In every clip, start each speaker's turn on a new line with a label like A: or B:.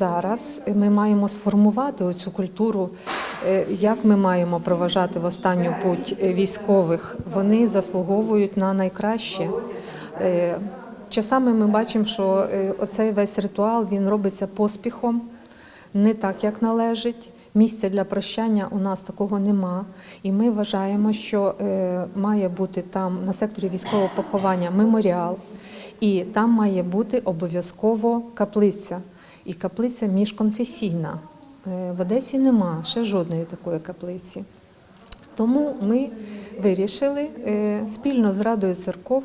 A: Зараз ми маємо сформувати оцю культуру, е, як ми маємо проважати в останню путь військових. Вони заслуговують на найкраще. Е, Часами ми бачимо, що е, оцей весь ритуал він робиться поспіхом, не так, як належить. Місця для прощання у нас такого нема. І ми вважаємо, що має бути там на секторі військового поховання меморіал, і там має бути обов'язково каплиця. І каплиця міжконфесійна. Е, В Одесі нема ще жодної такої каплиці. Тому ми вирішили е, спільно з Радою церков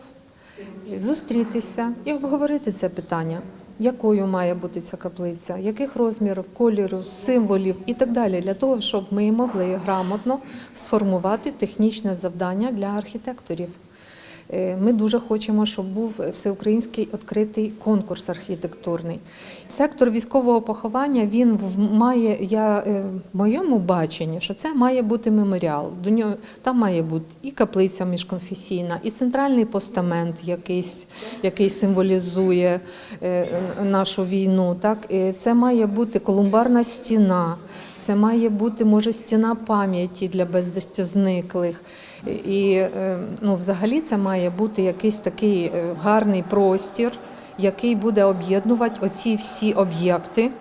A: зустрітися і обговорити це питання, якою має бути ця каплиця, яких розмірів, кольору, символів і так далі, для того, щоб ми могли грамотно сформувати технічне завдання для архітекторів. Е, Ми дуже хочемо, щоб був всеукраїнський відкритий конкурс архітектурний. Сектор військового поховання він має, я е, в моєму баченні, що це має бути меморіал. До нього там має бути і каплиця міжконфесійна, і центральний постамент, якийсь, який символізує е, нашу війну. Так, це має бути колумбарна стіна. Це має бути може стіна пам'яті для безвісті зниклих. І е, ну, взагалі це має бути якийсь такий е, гарний простір, який буде об'єднувати оці всі об'єкти.